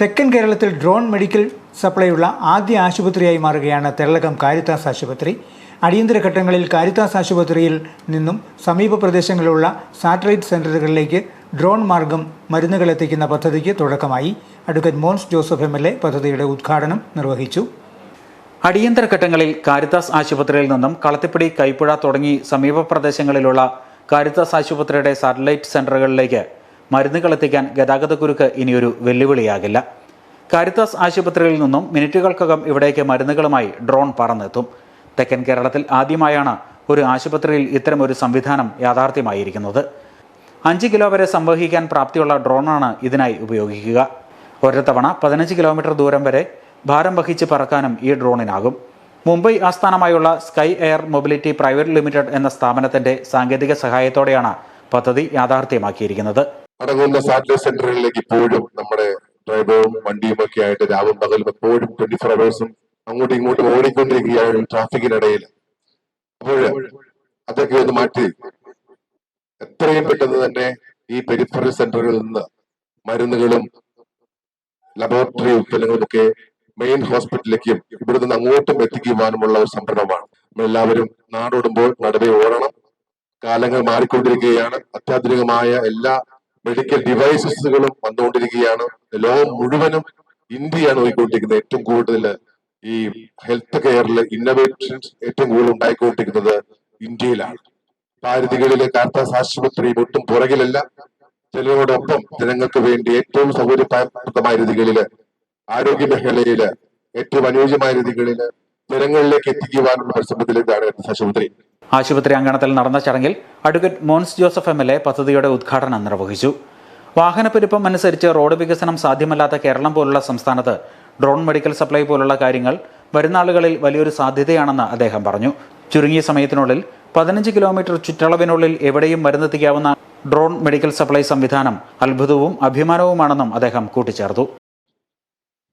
തെക്കൻ കേരളത്തിൽ drone medical സപ്ലൈയുള്ള ആദ്യ ആശുപത്രിയായി മാറുകയാണ് തെരളകം കാരിത്താസ് ആശുപത്രി. അടിയന്തര ഘട്ടങ്ങളിൽ കാരിത്താസ് ആശുപത്രിയിൽ നിന്നും സമീപ പ്രദേശങ്ങളിലുള്ള സാറ്റലൈറ്റ് സെന്ററുകളിലേക്ക് ഡ്രോൺ മാർഗം മരുന്നുകൾ എത്തിക്കുന്ന പദ്ധതിക്ക് തുടക്കമായി. Advocate Mons Joseph M L A പദ്ധതിയുടെ ഉദ്ഘാടനം നിർവഹിച്ചു. അടിയന്തര ഘട്ടങ്ങളിൽ കാരിത്താസ് ആശുപത്രിയിൽ നിന്നും കളത്തിപ്പിടി കൈപ്പുഴ തുടങ്ങി സമീപ പ്രദേശങ്ങളിലുള്ള കാരിത്താസ് ആശുപത്രിയുടെ സാറ്റലൈറ്റ് സെന്ററുകളിലേക്ക് മരുന്നുകൾ എത്തിക്കാൻ ഗതാഗതക്കുരുക്ക് ഇനിയൊരു വെല്ലുവിളിയാകില്ല. കാരിത്താസ് ആശുപത്രിയിൽ നിന്നും മിനിറ്റുകൾക്കകം ഇവിടേക്ക് മരുന്നുകളുമായി ഡ്രോൺ പറന്നെത്തും. തെക്കൻ കേരളത്തിൽ ആദ്യമായാണ് ഒരു ആശുപത്രിയിൽ ഇത്തരം ഒരു സംവിധാനം യാഥാർത്ഥ്യമായിരിക്കുന്നത്. അഞ്ച് കിലോ വരെ സംവഹിക്കാൻ പ്രാപ്തിയുള്ള ഡ്രോണാണ് ഇതിനായി ഉപയോഗിക്കുക. ഒരു തവണ പതിനഞ്ച് കിലോമീറ്റർ ദൂരം വരെ ഭാരം വഹിച്ച് പറക്കാനും ഈ ഡ്രോണിനാകും. മുംബൈ ആസ്ഥാനമായുള്ള sky air mobility private limited എന്ന സ്ഥാപനത്തിന്റെ സാങ്കേതിക സഹായത്തോടെയാണ് പദ്ധതി യാഥാർത്ഥ്യമാക്കിയിരിക്കുന്നത്. അടങ്ങുന്ന സാറ്റലൈറ്റ് സെന്ററുകളിലേക്ക് ഇപ്പോഴും നമ്മുടെ ഡ്രൈവറും വണ്ടിയും ഒക്കെ ആയിട്ട് രാവും പകലും എപ്പോഴും ട്വന്റി ഫോർ അവേഴ്സും അങ്ങോട്ടും ഇങ്ങോട്ടും ഓടിക്കൊണ്ടിരിക്കുകയാണ് ട്രാഫിക്കിനിടയിൽ. അപ്പോൾ അതൊക്കെ ഒന്ന് മാറ്റി. എത്രയും പെട്ടെന്ന് തന്നെ ഈ പെരിഫറൽ സെന്ററുകളിൽ നിന്ന് മരുന്നുകളും ലബോറട്ടറി ഉൽപ്പന്നങ്ങളും ഒക്കെ മെയിൻ ഹോസ്പിറ്റലിലേക്കും ഇവിടെ നിന്ന് അങ്ങോട്ടും എത്തിക്കുവാനുമുള്ള ഒരു സംരംഭമാണ്. നമ്മളെല്ലാവരും നാടോടുമ്പോൾ നടുവേ ഓടണം. കാലങ്ങൾ മാറിക്കൊണ്ടിരിക്കുകയാണ്. അത്യാധുനികമായ എല്ലാ മെഡിക്കൽ ഡിവൈസസുകളും വന്നുകൊണ്ടിരിക്കുകയാണ്. ലോകം മുഴുവനും ഇന്ത്യയാണ് പോയിക്കൊണ്ടിരിക്കുന്നത്. ഏറ്റവും കൂടുതൽ ഈ ഹെൽത്ത് കെയറിൽ ഇന്നോവേഷൻസ് ഏറ്റവും കൂടുതൽ ഉണ്ടായിക്കൊണ്ടിരിക്കുന്നത് ഇന്ത്യയിലാണ്. ഭാരതികളിലെ കാർത്താസ് ആശുപത്രി ഒട്ടും പുറകിലല്ല. ജനങ്ങളോടൊപ്പം ജനങ്ങൾക്ക് വേണ്ടി ഏറ്റവും സൗകര്യപ്രദമായ രീതികളിൽ ആരോഗ്യ മേഖലയിൽ ഏറ്റവും അനുയോജ്യമായ രീതികളിൽ ജനങ്ങളിലേക്ക് എത്തിക്കുവാനുള്ള പരിശ്രമത്തിലേക്കാണ് ആശുപത്രി ആശുപത്രി അങ്കണത്തിൽ നടന്ന ചടങ്ങിൽ advocate Mons Joseph M L A പദ്ധതിയുടെ ഉദ്ഘാടനം നിർവഹിച്ചു. വാഹനപ്പെരുപ്പം അനുസരിച്ച് റോഡ് വികസനം സാധ്യമല്ലാത്ത കേരളം പോലുള്ള സംസ്ഥാനത്ത് ഡ്രോൺ മെഡിക്കൽ സപ്ലൈ പോലുള്ള കാര്യങ്ങൾ വരുന്നാളുകളിൽ വലിയൊരു സാധ്യതയാണെന്ന് അദ്ദേഹം പറഞ്ഞു. ചുരുങ്ങിയ സമയത്തിനുള്ളിൽ പതിനഞ്ച് കിലോമീറ്റർ ചുറ്റളവിനുള്ളിൽ എവിടെയും മരുന്നെത്തിക്കാവുന്ന ഡ്രോൺ മെഡിക്കൽ സപ്ലൈ സംവിധാനം അത്ഭുതവും അഭിമാനവുമാണെന്നും അദ്ദേഹം കൂട്ടിച്ചേർത്തു.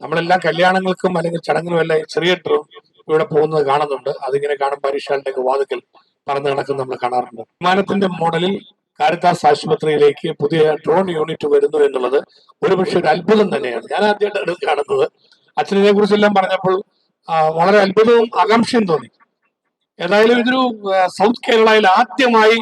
നമ്മളെല്ലാം കല്യാണങ്ങൾക്കും അല്ലെങ്കിൽ ചടങ്ങിനും എല്ലാം ചെറിയ ഡ്രോൺ ഇവിടെ പോകുന്നത് കാണുന്നുണ്ട്. അതിങ്ങനെ കാണുമ്പോൾ പരീക്ഷകളുടെ വാതുക്കൽ പറന്ന് കിടക്കുന്ന നമ്മൾ കാണാറുണ്ട്. വിമാനത്തിന്റെ മോഡലിൽ കാരിത്താസ് ആശുപത്രിയിലേക്ക് പുതിയ ഡ്രോൺ യൂണിറ്റ് വരുന്നു എന്നുള്ളത് ഒരുപക്ഷെ ഒരു അത്ഭുതം തന്നെയാണ്. ഞാൻ ആദ്യമായിട്ട് കാണുന്നത്. അച്ഛനെ കുറിച്ചെല്ലാം പറഞ്ഞപ്പോൾ വളരെ അത്ഭുതവും ആകാംക്ഷയും തോന്നി. ഏതായാലും ഇതൊരു സൗത്ത് കേരളയിൽ ആദ്യമായി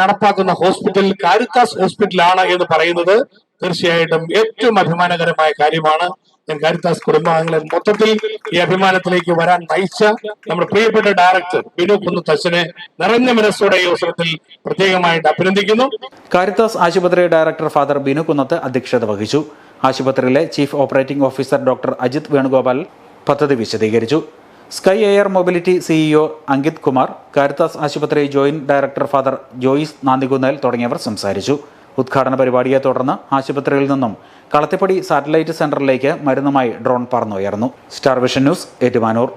നടപ്പാക്കുന്ന ഹോസ്പിറ്റൽ കാരിത്താസ് ഹോസ്പിറ്റലാണ് എന്ന് പറയുന്നത് തീർച്ചയായിട്ടും ഏറ്റവും അഭിമാനകരമായ കാര്യമാണ്. ഞാൻ കാരിത്താസ് കുടുംബാംഗങ്ങളെ മൊത്തത്തിൽ ഈ അഭിമാനത്തിലേക്ക് വരാൻ നയിച്ച നമ്മുടെ പ്രിയപ്പെട്ട ഡയറക്ടർ ബിനു കുന്നത്തച്ഛനെ നിറഞ്ഞ മനസ്സോടെ ഈ അവസരത്തിൽ പ്രത്യേകമായിട്ട് അഭിനന്ദിക്കുന്നു. കാരിത്താസ് ആശുപത്രി ഡയറക്ടർ ഫാദർ ബിനു കുന്നത്ത് അധ്യക്ഷത വഹിച്ചു. ആശുപത്രിയിലെ chief operating officer doctor Ajith Venugopal പദ്ധതി വിശദീകരിച്ചു. Sky air mobility CEO Ankit Kumar Caritas ആശുപത്രി joint director father Joyce Nandikunnel തുടങ്ങിയവർ സംസാരിച്ചു. ഉദ്ഘാടന പരിപാടിയെ തുടർന്ന് ആശുപത്രിയിൽ നിന്നും കളത്തിപ്പടി സാറ്റലൈറ്റ് സെന്ററിലേക്ക് മരുന്നുമായി drone പറന്നുയർന്നു. Star vision news Ettumanoor.